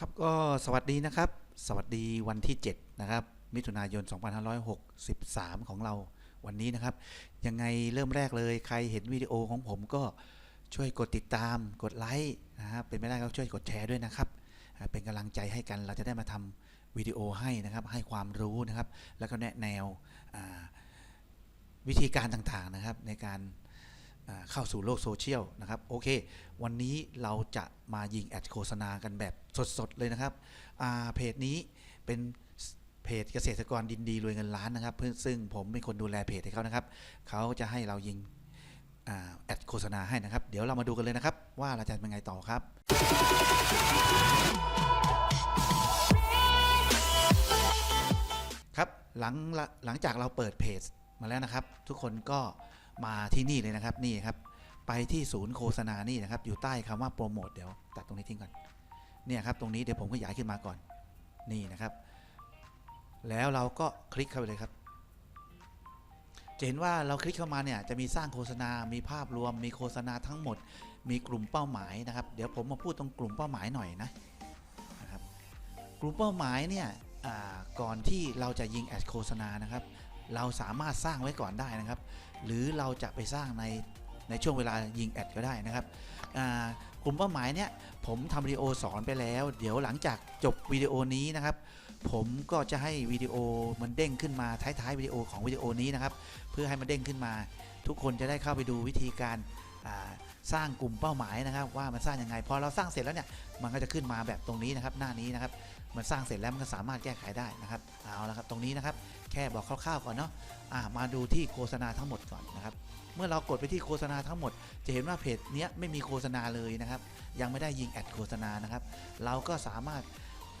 ครับก็สวัสดีนะครับ สวัสดีวันที่ 7 นะครับ มิถุนายน 2563 ของเราวันนี้นะครับ ยังไงเริ่มแรกเลยใครเห็นวิดีโอของผมก็ช่วยกดติดตามกดไลค์นะครับเป็นไม่ได้ก็ช่วยกดแชร์ด้วยนะครับ เป็นกำลังใจให้กันเราจะได้มาทำวิดีโอให้นะครับให้ความรู้นะครับ แล้วก็แนะแนววิธีการต่างๆนะครับ ในการ เข้าสู่โลกโซเชียลนะครับโอเค วันนี้เราจะมายิงแอดโฆษณากันแบบสดๆเลยนะครับเพจนี้เป็นเพจเกษตรกรดินดีรวยเงินล้านนะครับซึ่งผมเป็นคนดูแลเพจให้เขานะครับเขาจะให้เรายิงอแอดโฆษณาให้นะครับ เดี๋ยวเรามาดูกันเลยนะครับ ว่าเราจะเป็นไงต่อครับ ครับหลังหลังจากเราเปิดเพจมาแล้วนะครับ ทุกคนก็ มาที่นี่เลยนะครับนี่ครับ ไปที่ศูนย์โฆษณานี่นะครับ อยู่ใต้คำว่าโปรโมทเดี๋ยวตัดตรงนี้ทิ้งก่อนเนี่ยครับตรงนี้เดี๋ยวผมขยายขึ้นมาก่อนนี่นะครับ แล้วเราก็คลิกเข้าไปเลยครับจะเห็นว่าเราคลิกเข้ามาเนี่ยจะมีสร้างโฆษณา มีภาพรวม มีโฆษณาทั้งหมด มีกลุ่มเป้าหมายนะครับ เดี๋ยวผมมาพูดตรงกลุ่มเป้าหมายหน่อยนะนะครับ กลุ่มเป้าหมายเนี่ยอ่าก่อนที่เราจะยิงแอดโฆษณานะครับ เราสามารถสร้างไว้ก่อนได้นะครับ หรือเราจะไปสร้างในในช่วงเวลายิงแอดก็ได้นะครับกลุ่มเป้าหมายเนี่ยผมทำวิดีโอสอนไปแล้ว เดี๋ยวหลังจากจบวิดีโอนี้นะครับ ผมก็จะให้วิดีโอมันเด้งขึ้นมาท้ายๆวิดีโอของวิดีโอนี้นะครับ เพื่อให้มันเด้งขึ้นมา ทุกคนจะได้เข้าไปดูวิธีการ สร้างกลุ่มเป้าหมายนะครับว่ามันสร้างยังไงพอเราสร้างเสร็จแล้วเนี่ยมันก็จะขึ้นมาแบบตรงนี้นะครับหน้านี้นะครับมันสร้างเสร็จแล้วมันก็สามารถแก้ไขได้นะครับเอาละครับตรงนี้นะครับแค่บอกคร่าวๆก่อนเนาะอ่ามาดูที่โฆษณาทั้งหมดก่อนนะครับเมื่อเรากดไปที่โฆษณาทั้งหมด จะเห็นว่าเพจเนี้ยไม่มีโฆษณาเลยนะครับยังไม่ได้ยิงแอดโฆษณานะครับเราก็สามารถ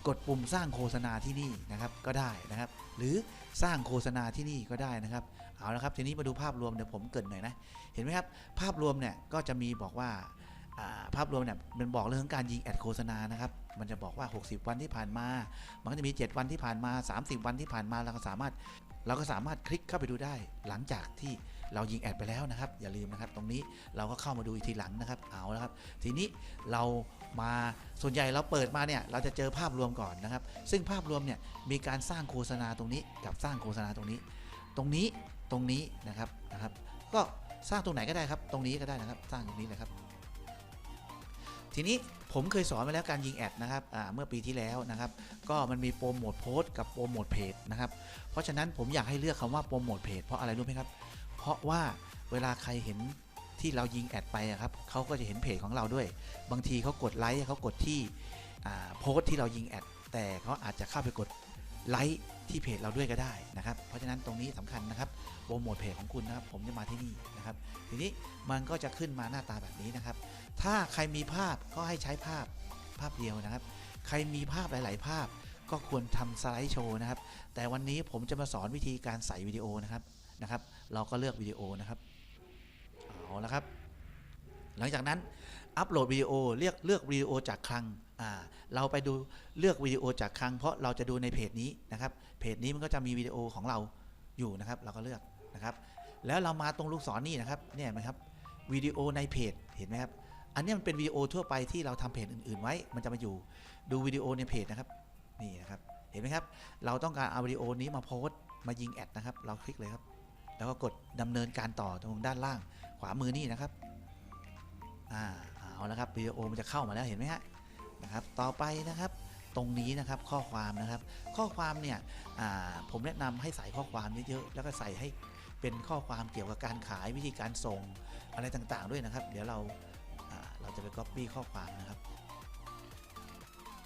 กดปุ่มสร้างโฆษณาที่นี่นะครับก็ได้นะครับ หรือสร้างโฆษณาที่นี่ก็ได้นะครับ เอาละครับทีนี้มาดูภาพรวมเดี๋ยวผมเกรินหน่อยนะเห็นไหมครับภาพรวมเนี่ยก็จะมีบอกว่าภาพรวมเนี่ยมันบอกเรื่องการยิงแอดโฆษณานะครับมันจะบอกว่า 60 วันที่ผ่านมา มันก็จะมี 7 วันที่ผ่านมา 30 วันที่ผ่านมาเราก็สามารถเราก็สามารถคลิกเข้าไปดูได้ หลังจากที่เรายิงแอดไปแล้วนะครับ อย่าลืมนะครับ ตรงนี้เราก็เข้ามาดูอีกทีหลังนะครับเอาละครับ ทีนี้เรามาส่วนใหญ่เราเปิดมาเนี่ยเราจะเจอภาพรวมก่อนนะครับ ซึ่งภาพรวมเนี่ยมีการสร้างโฆษณาตรงนี้กับสร้างโฆษณาตรงนี้ ตรงนี้ รงนี้นะครับนะครับ ก็สร้างตรงไหนก็ได้ครับ ตรงนี้ก็ได้นะครับ สร้างตรงนี้เลยครับ ทีนี้ผมเคยสอนไปแล้วการยิงแอดนะครับเมื่อปีที่แล้วนะครับ ก็มันมีโปรโมทโพสต์กับโปรโมทเพจนะครับ เพราะฉะนั้นผมอยากให้เลือกคำว่าโปรโมทเพจเพราะอะไรรู้ไหมครับ เพราะว่าเวลาใครเห็นที่เรายิงแอดไปอะครับเขาก็จะเห็นเพจของเราด้วย บางทีเขากดไลค์เขากดที่โพสต์ที่เรายิงแอดแต่เขาอาจจะเข้าไปกด ไลค์ที่เพจเราด้วยก็ได้นะครับ เพราะฉะนั้นตรงนี้สำคัญนะครับโปรโมทเพจของคุณนะครับ ผมจะมาที่นี่นะครับ ทีนี้มันก็จะขึ้นมาหน้าตาแบบนี้นะครับ ถ้าใครมีภาพก็ให้ใช้ภาพภาพเดียวนะครับ ใครมีภาพหลาย ๆ ภาพก็ควรทำสไลด์โชว์นะครับ แต่วันนี้ผมจะมาสอนวิธีการใส่วิดีโอนะครับนะครับ เราก็เลือกวิดีโอนะครับเอาละครับ หลังจากนั้น อัปโหลดวิดีโอเลือกเลือกวิดีโอจากคลังเราไปดูเลือกวิดีโอจากคลัง เพราะเราจะดูในเพจนี้นะครับ เพจนี้มันก็จะมีวิดีโอของเราอยู่นะครับ เราก็เลือกนะครับ แล้วเรามาตรงลูกศรนี่นะครับเนี่ยนไหมครับวิดีโอในเพจเห็นไหมครับ อันนี้มันเป็นวิดีโอทั่วไปที่เราทำเพจอื่น ๆ ไว้ มันจะมาอยู่ดูวิดีโอในเพจนะครับนี่นะครับเห็นไหมครับ เราต้องการเอาวิดีโอนี้มาโพสต์มายิงแอดนะครับ เราคลิกเลยครับ แล้วก็กดดำเนินการต่อตรงด้านล่างขวามือนี่นะครับอ่า เอาละครับวิดีโอมันจะเข้ามาแล้วเห็นไหมฮะนะครับต่อไปนะครับตรงนี้นะครับข้อความนะครับ ข้อความเนี่ยผมแนะนำให้ใส่ข้อความเยอะๆแล้วก็ใส่ให้เป็นข้อความเกี่ยวกับการขายวิธีการส่งอะไรต่างๆด้วยนะครับ เดี๋ยวเราาเราจะไป copy ข้อความนะครับ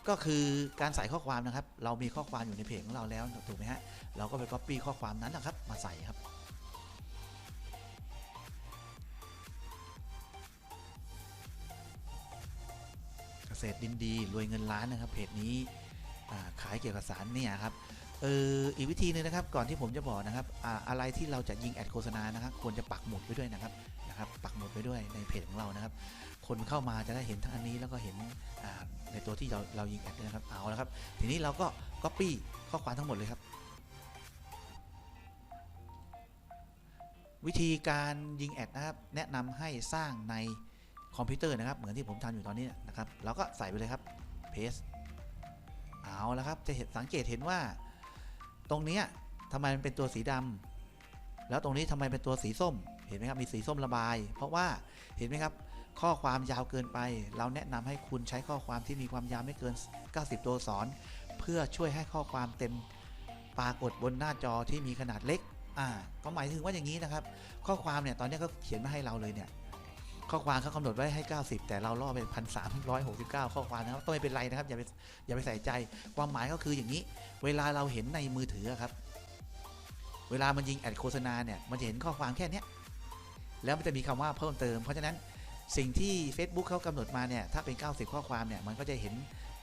ก็คือการใส่ข้อความนะครับ เรามีข้อความอยู่ในเพจของเราแล้วถูกไหมฮะเราก็ไป copy ข้อความนั้นนะครับ มาใส่ครับ ษตรดินดีรวยเงินล้านนะครับเพจนี้ขายเกี่ยวกับสารเนี่ยครับเอออีกวิธีหนึงนะครับก่อนที่ผมจะบอกนะครับออะไรที่เราจะยิงแอดโฆษณานะครับควรจะปักหมุดไว้ด้วยนะครับนะครับปักหมุดไว้ด้วยในเพจของเรานะครับ คนเข้ามาจะได้เห็นทั้งอันนี้แล้วก็เห็นในตัวที่เราเรายิงแอดนะครับเอาและครับทีนี้เราก็ copy ข้อความทั้งหมดเลยครับ วิธีการยิงแอดนะครับแนะนำให้สร้างใน คอมพิวเตอร์นะครับ เหมือนที่ผมทำอยู่ตอนนี้นะครับเราก็ใส่ไปเลยครับ paste เอาแล้วครับ จะเห็นสังเกตเห็นว่า ตรงนี้ทำไมมันเป็นตัวสีดำแล้วตรงนี้ทำไมเป็นตัวสีส้ม เห็นไหมครับมีสีส้มระบาย เพราะว่าเห็นไหมครับข้อความยาวเกินไป เราแนะนำให้คุณใช้ข้อความที่มีความยาวไม่เกิน 90 ตัวอักษร เพื่อช่วยให้ข้อความเต็มปรากฏบนหน้าจอที่มีขนาดเล็ก อ่า ก็หมายถึงว่าอย่างนี้นะครับ ข้อความเนี่ยตอนนี้เขาเขียนมาให้เราเลยเนี่ย ข้อความเขากำหนดไว้ให้ 90 แต่เราล่อเป็นพันสามร้อยหกสิบเก้าข้อความนะครับต้องไม่เป็นไรนะครับอย่าไปอย่าไปใส่ใจความหมายก็คืออย่างนี้ เวลาเราเห็นในมือถือครับ เวลามันยิงแอดโฆษณาเนี่ยมันจะเห็นข้อความแค่นี้แล้วมันจะมีคำว่าเพิ่มเติม เพราะฉะนั้นสิ่งที่ Facebook เขากำหนดมาเนี่ยถ้าเป็น 90 ข้อความเนี่ยมันก็จะเห็น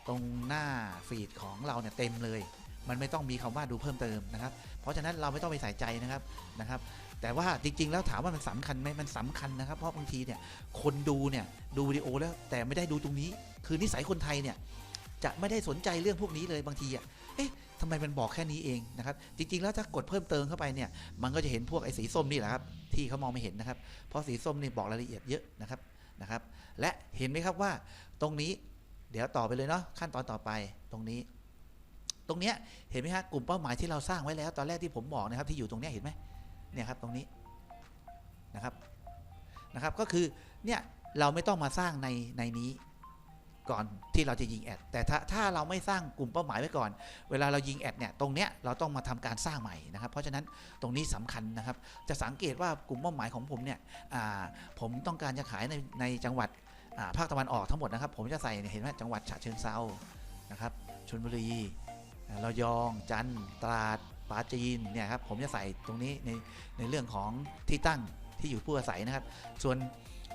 ตรงหน้าฟีดของเราเนี่ยเต็มเลย มันไม่ต้องมีคำว่าดูเพิ่มเติมนะครับ เพราะฉะนั้นเราไม่ต้องไปใส่ใจนะครับนะครับ แต่ว่าจริง ๆ แล้วถามว่ามันสำคัญไหมมันสำคัญนะครับ เพราะบางทีเนี่ยคนดูเนี่ยดูวิดีโอแล้วแต่ไม่ได้ดูตรงนี้ คือนิสัยคนไทยเนี่ยจะไม่ได้สนใจเรื่องพวกนี้เลยบางทีอะเอ๊ะทำไมมันบอกแค่นี้เองนะครับ จริง ๆ แล้วถ้ากดเพิ่มเติมเข้าไปเนี่ย มันก็จะเห็นพวกไอ้สีส้มนี่แหละครับ ที่เขามองไม่เห็นนะครับ เพราะสีส้มนี่บอกรายละเอียดเยอะนะครับนะครับ และเห็นไหมครับว่าตรงนี้เดี๋ยวต่อไปเลยเนาะขั้นตอนต่อไปตรงนี้ ตรงเนี้ยเห็นไหมฮะกลุ่มเป้าหมายที่เราสร้างไว้แล้ว ตอนแรกที่ผมบอกนะครับที่อยู่ตรงเนี้ยเห็นไหมเนี่ยครับตรงนี้นะครับนะครับก็คือเนี่ยเราไม่ต้องมาสร้างในในนี้ก่อนที่เราจะยิงแอดแต่ถ้าถ้าเราไม่สร้างกลุ่มเป้าหมายไว้ก่อน เวลาเรายิงแอดเนี่ยตรงเนี้ยเราต้องมาทำการสร้างใหม่นะครับ เพราะฉะนั้นตรงนี้สำคัญนะครับ จะสังเกตว่ากลุ่มเป้าหมายของผมเนี่ยผมต้องการจะขายในในจังหวัดภาคตะวันออกทั้งหมดนะครับ ผมจะใส่เห็นไหมจังหวัดฉะเชิงเซานะครับชลบุรี ระยองจันตราดปราจีนเนี่ยครับผมจะใส่ตรงนี้ในในเรื่องของที่ตั้งที่อยู่ผู้อาศัยนะครับ ส่วน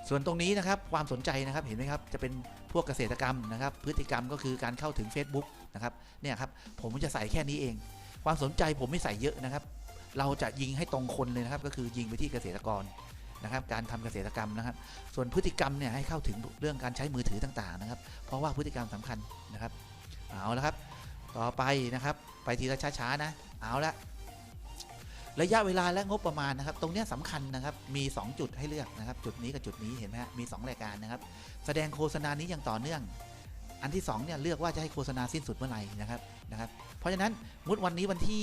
ส่วนตรงนี้นะครับความสนใจนะครับเห็นไหมครับจะเป็นพวกเกษตรกรรมนะครับ พฤติกรรมก็คือการเข้าถึง Facebook นะครับเนี่ยครับผมจะใส่แค่นี้เอง ความสนใจผมไม่ใส่เยอะนะครับ เราจะยิงให้ตรงคนเลยนะครับ ก็คือยิงไปที่เกษตรกรนะครับการทำเกษตรกรรมนะครับ ส่วนพฤติกรรมเนี่ยให้เข้าถึงเรื่องการใช้มือถือต่างๆนะครับ เพราะว่าพฤติกรรมสำคัญนะครับเอาละครับ ต่อไปนะครับ ไปทีละช้าๆนะ เอาละระยะเวลาและงบประมาณนะครับ ตรงเนี้ยสำคัญนะครับ มี 2 จุดให้เลือกนะครับ จุดนี้กับจุดนี้เห็นไหมฮะ มี 2 รายการนะครับ แสดงโฆษณานี้อย่างต่อเนื่อง อันที่2เนี่ยเลือกว่าจะให้โฆษณาสิ้นสุดเมื่อไหร่นะครับนะครับ เพราะฉะนั้นมุดวันนี้วันที่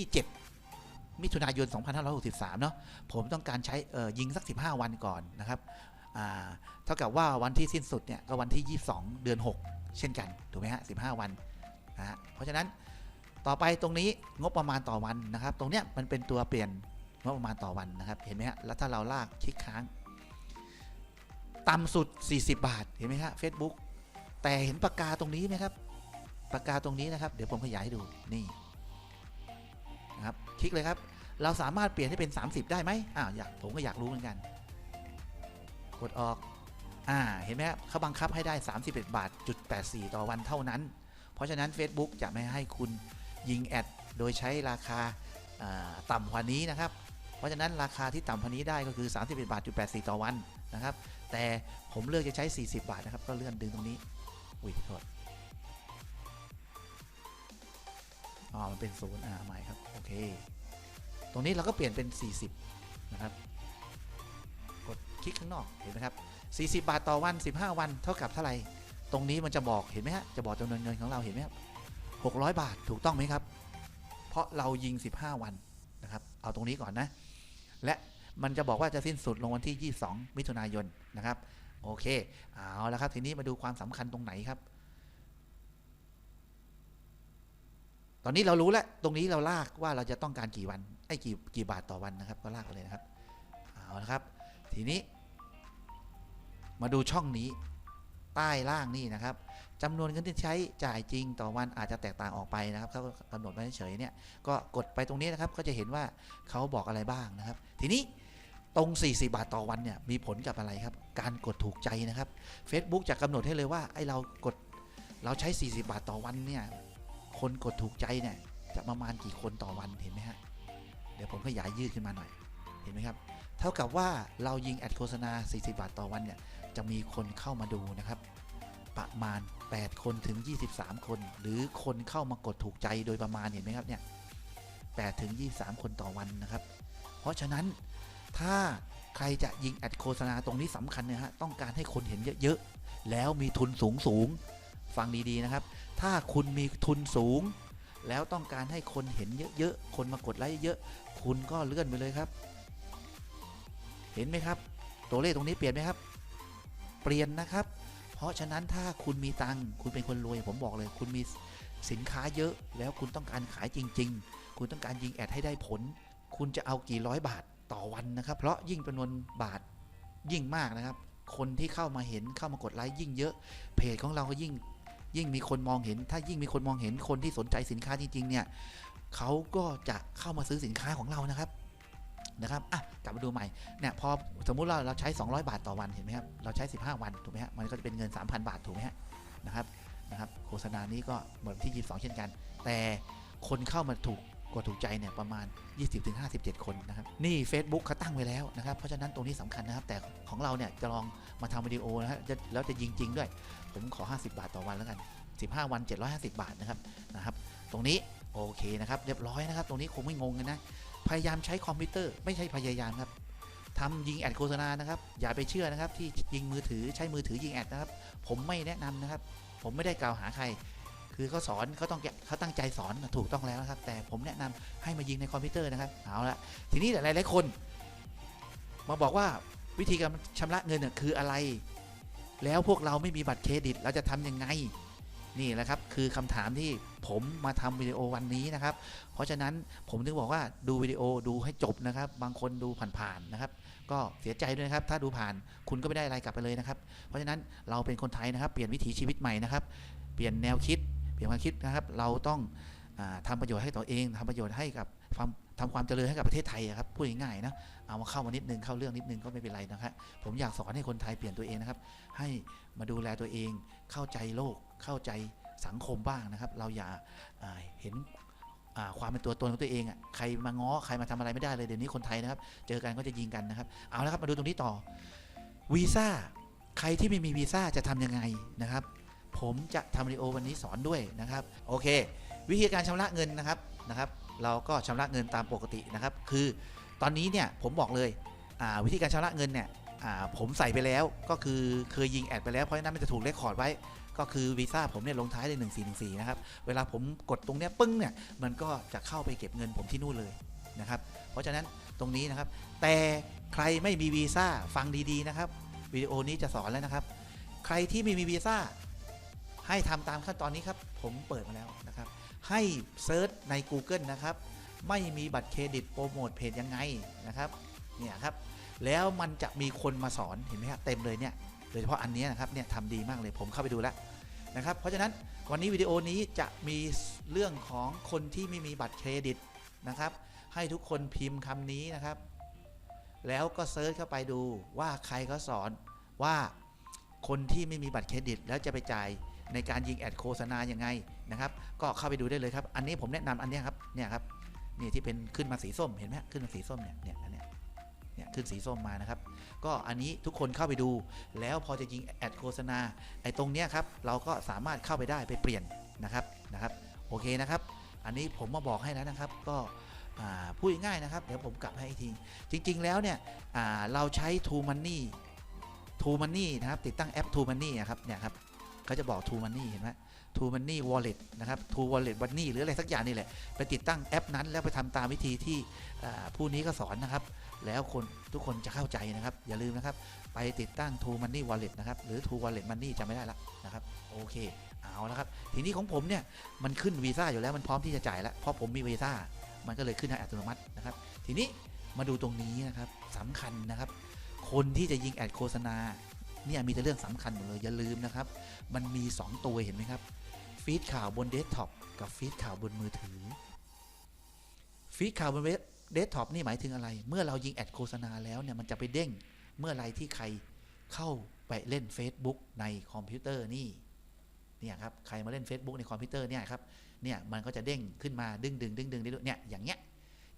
7 มิถุนายน 2563 เนาะผมต้องการใช้เอ่ยิงสัก 15 วันก่อนนะครับอ่าเท่ากับว่าวันที่สิ้นสุดเนี่ยก็วันที่ 22 เดือน 6 เช่นกันถูกไหมฮะ 15 วัน นะเพราะฉะนั้นต่อไปตรงนี้งบประมาณต่อวันนะครับ ตรงเนี้ยมันเป็นตัวเปลี่ยนงบประมาณต่อวันนะครับ เห็นไหมฮะแล้วถ้าเราลากคลิกค้างต่ำสุด 40 บาท เห็นไหมฮะ Facebook แต่เห็นปากกาตรงนี้ไหมครับปากกาตรงนี้นะครับ เดี๋ยวผมขยายให้ดูนี่นะครับคลิกเลยครับ เราสามารถเปลี่ยนให้เป็น 30 ได้ไหมอ้าวอยากผมก็อยากรู้เหมือนกัน กดออกอ่าเห็นไหมครับเขาบังคับให้ได้ 31 บาทจุด84 ต่อวันเท่านั้น เพราะฉะนั้น Facebook จะไม่ให้คุณยิงแอดโดยใช้ราคาต่ำกว่านี้นะครับ เพราะฉะนั้นราคาที่ต่ำกว่านี้ได้ก็คือ 31บาทจุด84 ต่อวันนะครับ แต่ผมเลือกจะใช้ 40 บาทนะครับ ก็เลื่อนดึงตรงนี้ อุ้ยโทษอ๋อ มันเป็นศูนย์อ่าใหม่ครับ โอเค ตรงนี้เราก็เปลี่ยนเป็น 40 นะครับ กดคลิกข้างนอก เห็นไหมครับ 40 บาทต่อวัน 15 วัน เท่ากับเท่าไหร่ ตรงนี้มันจะบอกเห็นไหมฮะจะบอกจำนวนเงินของเราเห็นไหมครับ600บาทถูกต้องไหมครับ เพราะเรายิง 15 วันนะครับ เอาตรงนี้ก่อนนะ และมันจะบอกว่าจะสิ้นสุดลงวันที่ 22 มิถุนายนนะครับ โอเค เอาแล้วครับ ทีนี้มาดูความสำคัญตรงไหนครับ ตอนนี้เรารู้แล้ว ตรงนี้เราลากว่าเราจะต้องการกี่วัน ไอ้กี่กี่บาทต่อวันนะครับ ก็ลากไปเลยนะครับ เอาละครับ ทีนี้ มาดูช่องนี้ ใต้ล่างนี่นะครับจำนวนเงินที่ใช้จ่ายจริงต่อวันอาจจะแตกต่างออกไปนะครับเขากำหนดไว้เฉยเนี่ยก็กดไปตรงนี้นะครับก็จะเห็นว่าเขาบอกอะไรบ้างนะครับ ทีนี้ตรง 40 บาทต่อวันเนี่ยมีผลกับอะไรครับ การกดถูกใจนะครับ Facebook จะกำหนดให้เลยว่าไอเรากดเราใช้ 40 บาทต่อวันเนี่ยคนกดถูกใจเนี่ยจะประมาณกี่คนต่อวันเห็นไหมฮะเดี๋ยวผมขยายยืดขึ้นมาหน่อยเห็นไหมครับเท่ากับว่าเรายิงแอดโฆษณา 40 บาทต่อวันเนี่ย จะมีคนเข้ามาดูนะครับ ประมาณ 8 คนถึง 23 คน หรือคนเข้ามากดถูกใจโดยประมาณเห็นไหมครับเนี่ย8ถึง 23 คนต่อวันนะครับ เพราะฉะนั้นถ้าใครจะยิงแอดโฆษณาตรงนี้สำคัญนะฮะต้องการให้คนเห็นเยอะๆ แล้วมีทุนสูงสูงๆฟังดีๆนะครับ ถ้าคุณมีทุนสูง แล้วต้องการให้คนเห็นเยอะๆ คนมากดไลค์เยอะคุณก็เลื่อนไปเลยครับ เห็นไหมครับ ตัวเลขตรงนี้เปลี่ยนไหมครับ ปลี่ยนนะครับ เพราะฉะนั้นถ้าคุณมีตังค์คุณเป็นคนรวย ผมบอกเลย คุณมีสินค้าเยอะ แล้วคุณต้องการขายจริง ๆ คุณต้องการยิงแอดให้ได้ผล คุณจะเอากี่ร้อยบาทต่อวันนะครับ เพราะยิ่งจำนวนบาทยิ่งมากนะครับ คนที่เข้ามาเห็นเข้ามากดไลค์ยิ่งเยอะ เพจของเราก็ยิ่งยิ่งมีคนมองเห็น ถ้ายิ่งมีคนมองเห็นคนที่สนใจสินค้าจริงๆเนี่ยเขาก็จะเข้ามาซื้อสินค้าของเรานะครับ นะครับอะกลับมาดูใหม่เนี่ยพอสมมุติเราเราใช้ 200 บาทต่อวันเห็นไหมครับเราใช้ 15 วันถูกไหมฮะมันก็จะเป็นเงิน 3,000 บาทถูกไหมฮะนะครับนะครับโฆษณานี้ก็เหมือนที่ 22 เช่นกัน แต่คนเข้ามาถูกกดถูกใจเนี่ยประมาณ 20-57 คนนะครับนี่ Facebook เขาตั้งไว้แล้วนะครับเพราะฉะนั้นตรงนี้สำคัญนะครับ แต่ของเราเนี่ยจะลองมาทำวิดีโอนะฮะจะแล้วจะยิงจริงด้วย ผมขอ 50 บาทต่อวันแล้วกัน 15 วัน 750 บาทนะครับนะครับ ตรงนี้ โอเคนะครับเรียบร้อยนะครับ ตรงนี้คงไม่งงกันนะ พยายามใช้คอมพิวเตอร์ไม่ใช่พยายามครับทำยิงแอดโฆษณานะครับอย่าไปเชื่อนะครับ ที่ยิงมือถือใช้มือถือยิงแอดนะครับ ผมไม่แนะนำนะครับ ผมไม่ได้กล่าวหาใคร คือเขาสอนเขาต้องเขาตั้งใจสอนถูกต้องแล้วนะครับ แต่ผมแนะนำให้มายิงในคอมพิวเตอร์นะครับเอาละทีนี้หลายๆคน มาบอกว่าวิธีการชำระเงินคืออะไร แล้วพวกเราไม่มีบัตรเครดิตเราจะทำยังไง นี่แหละครับคือคำถามที่ผมมาทำวิดีโอวันนี้นะครับ เพราะฉะนั้นผมถึงบอกว่าดูวิดีโอดูให้จบนะครับ บางคนดูผ่านๆนะครับ ก็เสียใจด้วยนะครับ ถ้าดูผ่านคุณก็ไม่ได้อะไรกลับไปเลยนะครับ เพราะฉะนั้นเราเป็นคนไทยนะครับ เปลี่ยนวิถีชีวิตใหม่นะครับ เปลี่ยนแนวคิด เปลี่ยนความคิดนะครับ เราต้องอาทำประโยชน์ให้ตัวเองทำประโยชน์ให้กับ ความทำความเจริญให้กับประเทศไทยครับพูดง่ายๆนะเอามาเข้ามานิดนึงเข้าเรื่องนิดนึงก็ไม่เป็นไรนะครับผมอยากสอนให้คนไทยเปลี่ยนตัวเองนะครับ ให้มาดูแลตัวเอง เข้าใจโลก เข้าใจสังคมบ้างนะครับ เราอย่าาเห็นความเป็นตัวตนของตัวเองอะใครมาง้อใครมาทำอะไรไม่ได้เลยเดี๋ยวนี้คนไทยนะครับ เจอกันก็จะยิงกันนะครับ เอาละครับมาดูตรงนี้ต่อวีซ่าใครที่ไม่มีวีซ่าจะทำยังไงนะครับ ผมจะทำวิดีโอวันนี้สอนด้วยนะครับ โอเค วิธีการชำระเงินนะครับนะครับ เราก็ชำระเงินตามปกตินะครับ คือตอนนี้เนี่ยผมบอกเลยวิธีการชำระเงินเนี่ยผมใส่ไปแล้วก็คือเคยยิงแอดไปแล้วเพราะฉะนั้นมันจะถูกเรคคอร์ดไว้ ก็คือวีซ่าผมเนี่ยลงท้ายด้วย1414นะครับเวลาผมกดตรงเนี้ยปึ้งเนี่ยมันก็จะเข้าไปเก็บเงินผมที่นู่นเลยนะครับเพราะฉะนั้นตรงนี้นะครับ แต่ใครไม่มีวีซ่าฟังดีๆนะครับวิดีโอนี้จะสอนแล้วนะครับ ใครที่ไม่มีวีซ่าให้ทำตามขั้นตอนนี้ครับ ผมเปิดมาแล้วนะครับ ให้เซิร์ชใน Google นะครับ ไม่มีบัตรเครดิตโปรโมทเพจยังไงนะครับเนี่ยครับแล้วมันจะมีคนมาสอนเห็นไหมครับเต็มเลยเนี่ยโดยเฉพาะอันนี้นะครับเนี่ยทำดีมากเลยผมเข้าไปดูแล้วนะครับ เพราะฉะนั้นวันนี้วิดีโอนี้จะมีเรื่องของคนที่ไม่มีบัตรเครดิตนะครับ ให้ทุกคนพิมพ์คำนี้นะครับ แล้วก็เซิร์ชเข้าไปดูว่าใครเขาสอนว่าคนที่ไม่มีบัตรเครดิต แล้วจะไปจ่าย ในการยิงแอดโฆษณายังไงนะครับ ก็เข้าไปดูได้เลยครับ อันนี้ผมแนะนำอันนี้ครับเนี่ยครับนี่ที่เป็นขึ้นมาสีส้มเห็นไหมขึ้นมาสีส้มเนี่ยเนี่ยอันเนี้ยเนี่ยขึ้นสีส้มมานะครับ ก็อันนี้ทุกคนเข้าไปดู แล้วพอจะยิงแอดโฆษณาไอ้ตรงเนี้ยครับเราก็สามารถเข้าไปได้ไปเปลี่ยนนะครับนะครับ โอเคนะครับ อันนี้ผมมาบอกให้แล้วนะครับ ก็พูดง่ายนะครับ เดี๋ยวผมกลับให้อีกทีจริง ๆ แล้วเนี่ยเราใช้ True Money True Money นะครับ ติดตั้งแอป True Money อะครับเนี่ยครับ เขาจะบอก True Money เห็นไหม True Money Wallet นะครับ True Wallet Money หรืออะไรสักอย่างนี่แหละ ไปติดตั้งแอปนั้นแล้วไปทำตามวิธีที่ผู้นี้ก็สอนนะครับ แล้วคนทุกคนจะเข้าใจนะครับ อย่าลืมนะครับ ไปติดตั้ง True Money Wallet นะครับ หรือ True Wallet Money จำไม่ได้ละนะครับ โอเค เอาละครับ ทีนี้ของผมเนี่ย มันขึ้นวีซ่าอยู่แล้วมันพร้อมที่จะจ่ายแล้ว เพราะผมมีวีซ่า มันก็เลยขึ้นให้อัตโนมัตินะครับ ทีนี้มาดูตรงนี้นะครับสำคัญนะครับ คนที่จะยิงแอดโฆษณา เนี่ยมีแต่เรื่องสำคัญหมดเลยอย่าลืมนะครับ มันมี 2 ตัวเห็นไหมครับ ฟีดข่าวบนเดสก์ท็อปกับฟีดข่าวบนมือถือ ฟีดข่าวบนเดสก์ท็อปนี่หมายถึงอะไร เมื่อเรายิงแอดโฆษณาแล้วเนี่ยมันจะไปเด้งเมื่อไรที่ใครเข้าไปเล่น Facebook ในคอมพิวเตอร์นี่เนี่ยครับใครมาเล่น Facebook ในคอมพิวเตอร์เนี่ยครับเนี่ยมันก็จะเด้งขึ้นมาดึงดึงดึงดึงดึงเนี่ยอย่างเงี้ย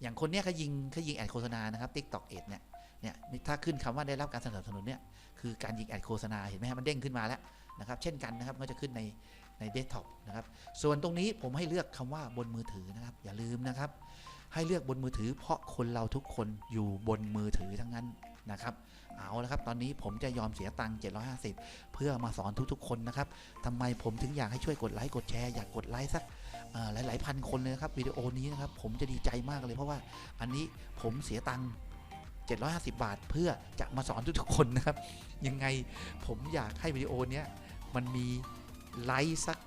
อย่างคนเนี้ยเขายิงเขายิงแอดโฆษณานะครับ TikTok เอดเนี่ย เนี่ยถ้าขึ้นคำว่าได้รับการสนับสนุนเนี่ยคือการยิงแอดโฆษณาเห็นไหมฮะมันเด้งขึ้นมาแล้วนะครับเช่นกันนะครับก็จะขึ้นในในเดสก์ท็อปนะครับส่วนตรงนี้ผมให้เลือกคำว่าบนมือถือนะครับ อย่าลืมนะครับ ให้เลือกบนมือถือ เพราะคนเราทุกคนอยู่บนมือถือทั้งนั้นนะครับเอาละครับตอนนี้ผมจะยอมเสียตังค์750 เพื่อมาสอนทุกๆ คนนะครับทำไมผมถึงอยากให้ช่วยกดไลค์กดแชร์อยากกดไลค์สักหลายๆพันคนเลยครับวิดีโอนี้นะครับผมจะดีใจมากเลยเพราะว่าอันนี้ผมเสียตังค์ 750 บาท เพื่อจะมาสอนทุกๆคนนะครับ ยังไงผมอยากให้วิดีโอเนี้ยมันมีไลค์สัก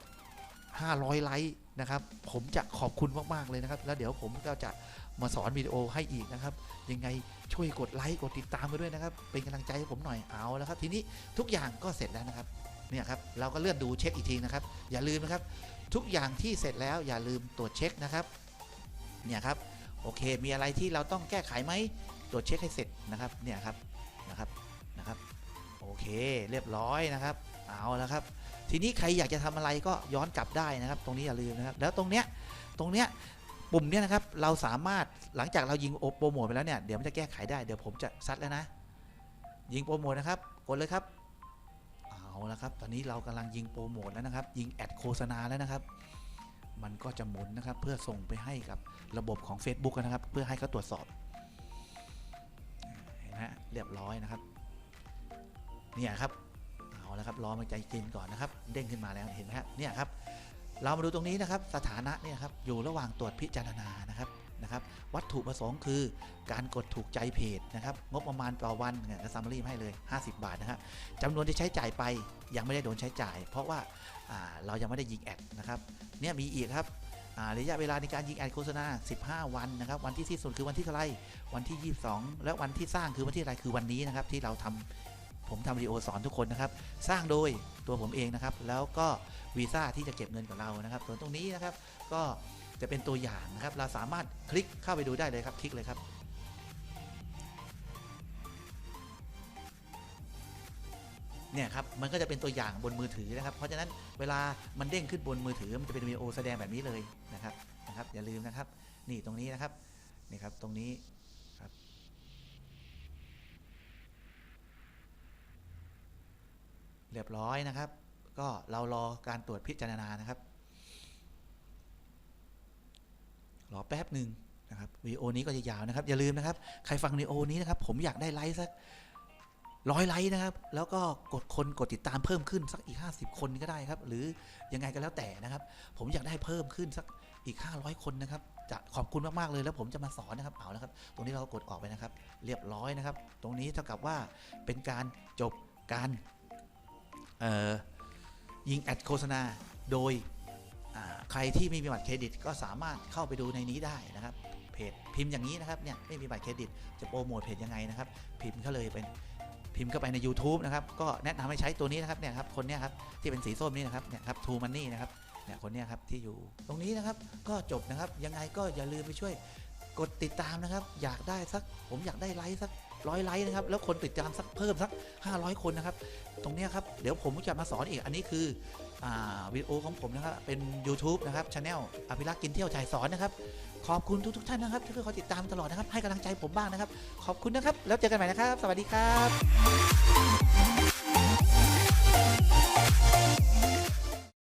500 ไลค์นะครับ ผมจะขอบคุณมากๆเลยนะครับ แล้วเดี๋ยวผมก็จะมาสอนวิดีโอให้อีกนะครับ ยังไงช่วยกดไลค์กดติดตามไปด้วยนะครับ เป็นกำลังใจให้ผมหน่อยเอาแล้วครับ ทีนี้ทุกอย่างก็เสร็จแล้วนะครับเนี่ยครับเราก็เลื่อนดูเช็คอีกทีนะครับ อย่าลืมนะครับ ทุกอย่างที่เสร็จแล้วอย่าลืมตรวจเช็คนะครับเนี่ยครับโอเค มีอะไรที่เราต้องแก้ไขไหม ตรวจเช็คให้เสร็จนะครับเนี่ยครับนะครับนะครับโอเคเรียบร้อยนะครับเอาแล้วครับ ทีนี้ใครอยากจะทำอะไรก็ย้อนกลับได้นะครับ ตรงนี้อย่าลืมนะครับ แล้วตรงเนี้ยตรงเนี้ยปุ่มเนี้ยนะครับเราสามารถหลังจากเรายิงโอโปรโมทไปแล้วเนี่ยเดี๋ยวมันจะแก้ไขได้เดี๋ยวผมจะซัดแล้วนะ ยิงโปรโมทนะครับกดเลยครับเอาละครับ ตอนนี้เรากำลังยิงโปรโมทแล้วนะครับ ยิงแอดโฆษณาแล้วนะครับ มันก็จะหมุนนะครับเพื่อส่งไปให้กับระบบของ Facebook นะครับ เพื่อให้เขาตรวจสอบ นไหมฮะเรียบร้อยนะครับเนี่ยครับเอาและครับรอมันใจเย็นก่อนนะครับ เด้งขึ้นมาแล้วเห็นไหมครับเนี่ยครับเรามาดูตรงนี้นะครับสถานะเนี่ยครับอยู่ระหว่างตรวจพิจารณานะครับนะครับ วัตถุประสงค์คือการกดถูกใจเพจนะครับงบประมาณต่อวันเนี่ยซัมมารีให้เลย 50 บาทนะครับจำนวนที่ใช้จ่ายไปยังไม่ได้โดนใช้จ่าย เพราะว่าเรายังไม่ได้ยิงแอดนะครับเนี่ยมีอีกครับ ระยะเวลาในการยิงแอดโฆษณา 15 วันนะครับ วันที่ที่สุดคือวันที่เท่าไรวันที่ 22 และวันที่สร้างคือวันที่อะไรคือวันนี้นะครับ ที่เราทำผมทำวิดีโอสอนทุกคนนะครับ สร้างโดยตัวผมเองนะครับ แล้วก็วีซ่าที่จะเก็บเงินกับเรานะครับ ส่วนตรงนี้นะครับ ก็จะเป็นตัวอย่างนะครับ เราสามารถคลิกเข้าไปดูได้เลยครับ คลิกเลยครับ เนี่ยครับมันก็จะเป็นตัวอย่างบนมือถือนะครับเพราะฉะนั้นเวลามันเด้งขึ้นบนมือถือมันจะเป็นวิดีโอแสดงแบบนี้เลยนะครับนะครับอย่าลืมนะครับ นี่ตรงนี้นะครับนี่ครับตรงนี้ครับเรียบร้อยนะครับ ก็เรารอการตรวจพิจารณานะครับรอแป๊บหนึ่งนะครับวีโอนี้ก็จะยาวนะครับ อย่าลืมนะครับ ใครฟังวีโอนี้นะครับ ผมอยากได้ไลค์สัก ร้อยไลค์นะครับ แล้วก็กดคนกดติดตามเพิ่มขึ้นสักอีก 50 คนก็ได้ครับ หรือยังไงก็แล้วแต่นะครับ ผมอยากได้เพิ่มขึ้นสักอีก 500 คนนะครับ จะขอบคุณมาก ๆ เลยแล้วผมจะมาสอนนะครับเอาละครับ ตรงนี้เรากดออกไปนะครับ เรียบร้อยนะครับ ตรงนี้เท่ากับว่าเป็นการจบการยิงแอดโฆษณาโดยใครที่ไม่มีบัตรเครดิต ก็สามารถเข้าไปดูในนี้ได้นะครับ เพจพิมพ์อย่างนี้นะครับเนี่ยไม่มีบัตรเครดิต จะโปรโมทเพจยังไงนะครับ พิมพ์เข้าเลยเป็น พิมพ์เข้าไปใน YouTube นะครับก็แนะนำให้ใช้ตัวนี้นะครับเนี่ยครับคนเนี้ยครับที่เป็นสีส้มนี่นะครับเนี่ยครับทูมันนี่นะครับเนี่ยคนเนี้ยครับที่อยู่ตรงนี้นะครับก็จบนะครับยังไงก็อย่าลืมไปช่วยกดติดตามนะครับ อยากได้สักผมอยากได้ไลค์สักร้อยไลค์นะครับแล้วคนติดตามสักเพิ่มสัก 500 คนนะครับ ตรงเนี้ยครับเดี๋ยวผมจะมาสอนอีกอันนี้คือ วิดีโอของผมนะครับ เป็น YouTube นะครับช anel อภิรักษ์กินเที่ยวชายสอนนะครับ ขอบคุณทุกทุกท่านนะครับ ที่คอยติดตามตลอดนะครับ ให้กำลังใจผมบ้างนะครับ ขอบคุณนะครับ แล้วเจอกันใหม่นะครับ สวัสดีครับ